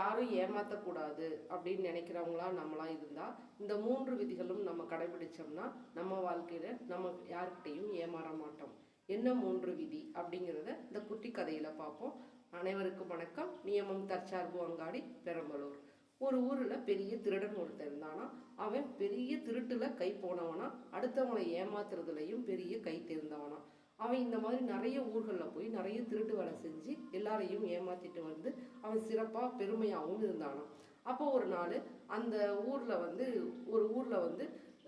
யாரும் ஏமாற்றக்கூடாது அப்படின்னு நினைக்கிறவங்களா நம்மளாம் இருந்தால் இந்த மூன்று விதிகளும் நம்ம கடைபிடிச்சோம்னா நம்ம வாழ்க்கையில் நம்ம யார்கிட்டையும் ஏமாற மாட்டோம். என்ன மூன்று விதி அப்படிங்கிறத இந்த குட்டி கதையில் பார்ப்போம். அனைவருக்கும் வணக்கம். நியமம் தற்சார்பு அங்காடி பெரம்பலூர். ஒரு ஊரில் பெரிய திருடன் ஒருத்தர் இருந்தானா? அவன் பெரிய திருட்டில் கை போனவனா? அடுத்தவங்களை ஏமாத்துறதுலையும் பெரிய கை தேர்ந்தவனா? அவன் இந்த மாதிரி நிறைய ஊர்களில் போய் நிறைய திருட்டு வேலை செஞ்சு எல்லாரையும் ஏமாத்திட்டு வந்து அவன் சிறப்பாக பெருமையாகவும் இருந்தானாம். அப்போ ஒரு நாள் அந்த ஊரில் வந்து ஒரு ஊரில் வந்து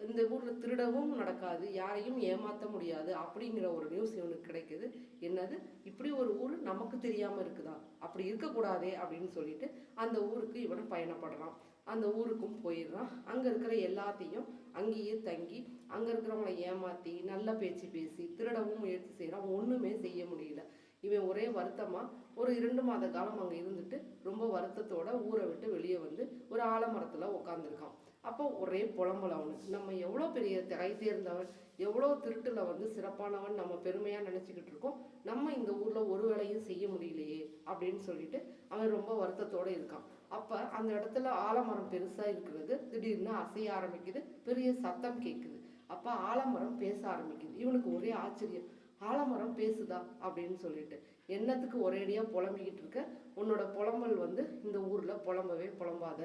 இந்த ஊரில் திருடவும் நடக்காது யாரையும் ஏமாற்ற முடியாது அப்படிங்கிற ஒரு நியூஸ் இவனுக்கு கிடைக்குது. என்னது? இப்படி ஒரு ஊர் நமக்கு தெரியாமல் இருக்குதா? அப்படி இருக்கக்கூடாதே அப்படின்னு சொல்லிட்டு அந்த ஊருக்கு இவன் பயணப்படுறான். அந்த ஊருக்கும் போயிடுறான். அங்கே இருக்கிற எல்லாத்தையும் அங்கேயே தங்கி அங்கே இருக்கிறவங்களை ஏமாற்றி நல்ல பேச்சு பேசி திருடவும் முயற்சி செய்கிறான் ஒன்றுமே செய்ய முடியல. இவன் ஒரே வருத்தமாக ஒரு இரண்டு மாத காலம் அங்கே இருந்துட்டு ரொம்ப வருத்தத்தோட ஊரை விட்டு வெளியே வந்து ஒரு ஆலமரத்தில் உட்காந்துருக்கான் அப்போ ஒரே புலம்பல் அவனுக்கு. நம்ம எவ்வளோ பெரிய தகை தேர்ந்தவன் எவ்வளோ திருட்டுல வந்து சிறப்பானவன் நம்ம பெருமையாக நினச்சிக்கிட்டு இருக்கோம் நம்ம இந்த ஊரில் ஒரு வேலையும் செய்ய முடியலையே அப்படின்னு சொல்லிட்டு அவன் ரொம்ப வருத்தத்தோடு இருக்கான். அப்போ அந்த இடத்துல ஆலமரம் பெருசாக இருக்கிறது திடீர்னு அசைய ஆரம்பிக்குது பெரிய சத்தம் கேட்குது அப்போ ஆலமரம் பேச ஆரம்பிக்குது. இவனுக்கு ஒரே ஆச்சரியம். ஆலமரம் பேசுதா அப்படின்னு சொல்லிட்டு. என்னத்துக்கு ஒரேடியாக புலம்பிக்கிட்டு இருக்க? உன்னோட புலம்பல் வந்து இந்த ஊரில் புலம்பவே புலம்பாத.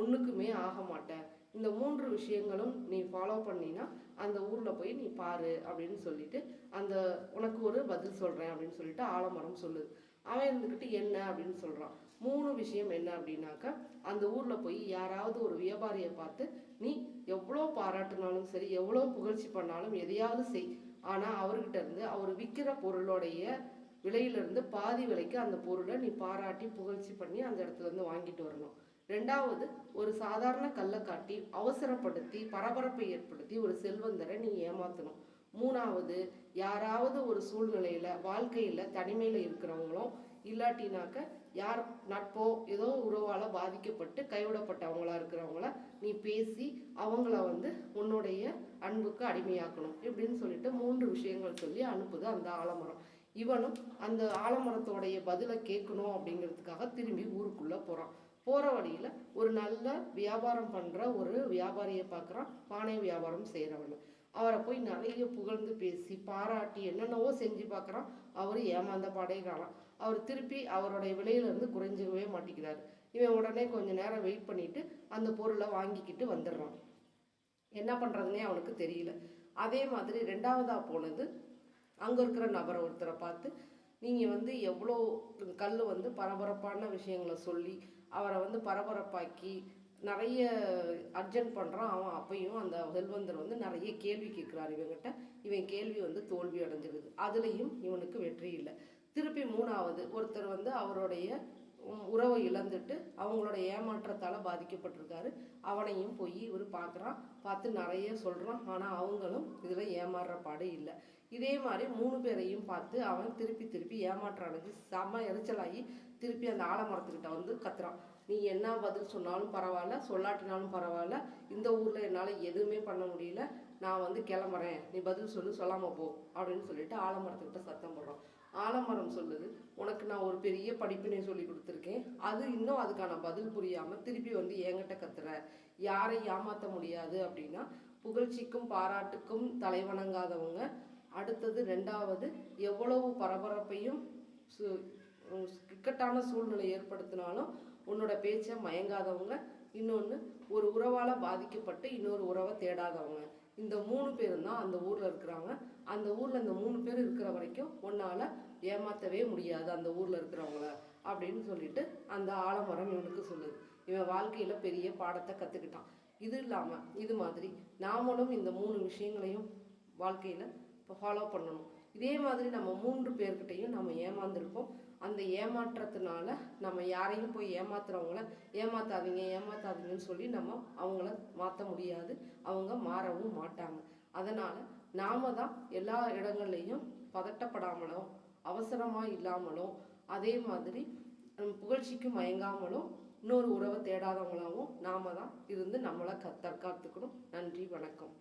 ஒன்றுக்குமே ஆக மாட்டேன் இந்த மூன்று விஷயங்களும் நீ ஃபாலோ பண்ணினா அந்த ஊரில் போய் நீ பாரு அப்படின்னு சொல்லிட்டு அந்த உனக்கு ஒரு பதில் சொல்கிறேன் அப்படின்னு சொல்லிட்டு ஆலமரம் சொல்லுது அவன் இருந்துக்கிட்டு என்ன அப்படின்னு சொல்கிறான் மூணு விஷயம் என்ன அப்படின்னாக்கா அந்த ஊரில் போய் யாராவது ஒரு வியாபாரியை பார்த்து நீ எவ்வளோ பாராட்டினாலும் சரி எவ்வளோ புகழ்ச்சி பண்ணாலும் எதையாவது செய். ஆனால் அவர்கிட்ட இருந்து அவர் விற்கிற பொருளோடைய விலையிலிருந்து பாதி விலைக்கு அந்த பொருளை நீ பாராட்டி புகழ்ச்சி பண்ணி அந்த இடத்துல இருந்து வாங்கிட்டு வரணும். ரெண்டாவது ஒரு சாதாரண கல்லை காட்டி அவசரப்படுத்தி பரபரப்பை ஏற்படுத்தி ஒரு செல்வந்தரை நீ ஏமாத்தணும். மூணாவது யாராவது ஒரு சூழ்நிலையில வாழ்க்கையில தனிமையில இருக்கிறவங்களும் இல்லாட்டினாக்க யார் நட்போ ஏதோ உறவால் பாதிக்கப்பட்டு கைவிடப்பட்டவங்களா இருக்கிறவங்கள நீ பேசி அவங்கள வந்து உன்னுடைய அன்புக்கு அடிமையாக்கணும். இப்படின்னு சொல்லிட்டு மூன்று விஷயங்கள் சொல்லி அனுப்புது அந்த ஆலமரம். இவனும் அந்த ஆலமரத்தோடைய பதிலை கேட்கணும் அப்படிங்கிறதுக்காக திரும்பி ஊருக்குள்ள போறான். போற வழியில ஒரு நல்ல வியாபாரம் பண்ற ஒரு வியாபாரியை பார்க்குறான். பானை வியாபாரம் செய்கிறவன் அவரை போய் நிறைய புகழ்ந்து பேசி பாராட்டி என்னென்னவோ செஞ்சு பார்க்குறான். அவர் ஏமாந்த பாடே காணாம் அவர் திருப்பி அவருடைய விலையிலேருந்து குறைஞ்சிக்கவே மாட்டேங்கிறார். இவன் உடனே கொஞ்சம் நேரம் வெயிட் பண்ணிட்டு அந்த பொருளை வாங்கிக்கிட்டு வந்துடுறான். என்ன பண்ணுறதுனே அவனுக்கு தெரியல. அதே மாதிரி ரெண்டாவதாக போனது அங்கே இருக்கிற நபரை ஒருத்தரை பார்த்து நீங்கள் வந்து எவ்வளோ கல் வந்து பரபரப்பான விஷயங்களை சொல்லி அவரை வந்து பரபரப்பாக்கி நிறைய அர்ஜென்ட் பண்ணுறான் அவன் அப்பையும் அந்த செல்வந்தர் வந்து நிறைய கேள்வி கேட்குறாரு இவங்கிட்ட. இவன் கேள்வி வந்து தோல்வி அடைஞ்சிருது அதுலேயும் இவனுக்கு வெற்றி இல்லை. திருப்பி மூணாவது ஒருத்தர் வந்து அவருடைய உறவை இழந்துட்டு அவங்களோட ஏமாற்றத்தால் பாதிக்கப்பட்டிருக்காரு. அவனையும் போய் இவர் பார்க்குறான் பார்த்து நிறைய சொல்கிறான் ஆனால் அவங்களும் இதில் ஏமாறுற பாடு இல்லை. இதே மாதிரி மூணு பேரையும் பார்த்து அவன் திருப்பி திருப்பி ஏமாற்றம் அடைஞ்சு செம்ம எரிச்சலாகி திருப்பி அந்த ஆலமரத்துக்கிட்ட வந்து கத்துறான். நீ என்ன பதில் சொன்னாலும் பரவாயில்ல சொல்லாட்டினாலும் பரவாயில்ல இந்த ஊரில் என்னால் எதுவுமே பண்ண முடியல நான் வந்து கிளம்புறேன். நீ பதில் சொல்லு சொல்லாமல் போ அப்படின்னு சொல்லிட்டு ஆலமரத்துக்கிட்ட சத்தம் போடுறோம். ஆலமரம் சொல்லுது உனக்கு நான் ஒரு பெரிய படிப்பினை சொல்லி கொடுத்துருக்கேன். அது இன்னும் அதுக்கான பதில் புரியாமல் திருப்பி வந்து என்கிட்ட கத்துற. யாரை ஏமாற்ற முடியாது அப்படின்னா புகழ்ச்சிக்கும் பாராட்டுக்கும் தலைவணங்காதவங்க அடுத்தது ரெண்டாவது எவ்வளவு பரபரப்பையும் சு- இக்கட்டான சூழ்நிலை ஏற்படுத்தினாலும் உன்னோட பேச்சை மயங்காதவங்க. இன்னொன்று ஒரு உறவால் பாதிக்கப்பட்டு இன்னொரு உறவை தேடாதவங்க. இந்த மூணு பேரும் தான் அந்த ஊரில் இருக்கிறாங்க அந்த ஊரில் இந்த மூணு பேர் இருக்கிற வரைக்கும் உன்னால் ஏமாற்றவே முடியாது அந்த ஊரில் இருக்கிறவங்கள அப்படின்னு சொல்லிட்டு அந்த ஆலமரம் இவனுக்கு சொல்லுது. இவன் வாழ்க்கையில் பெரிய பாடத்தை கற்றுக்கிட்டான் இது இல்லாமல் இது மாதிரி நாமளும் இந்த மூணு விஷயங்களையும் வாழ்க்கையில் இப்போ ஃபாலோ பண்ணணும். இதே மாதிரி நம்ம மூன்று பேர்கிட்டையும் நம்ம ஏமாந்துருப்போம். அந்த ஏமாற்றத்தினால நம்ம யாரையும் போய் ஏமாத்துறவங்கள ஏமாத்தாதீங்க ஏமாத்தாதீங்கன்னு சொல்லி நம்ம அவங்கள மாற்ற முடியாது. அவங்க மாறவும் மாட்டாங்க. அதனால் நாம தான் எல்லா இடங்கள்லையும் பதட்டப்படாமலும் அவசரமாக இல்லாமலும் அதே மாதிரி புகழ்ச்சிக்கு மயங்காமலும் இன்னொரு உறவை தேடாதவங்களாவும் நாம தான் இருந்து நம்மளை க தற்காத்துக்கணும். நன்றி வணக்கம்.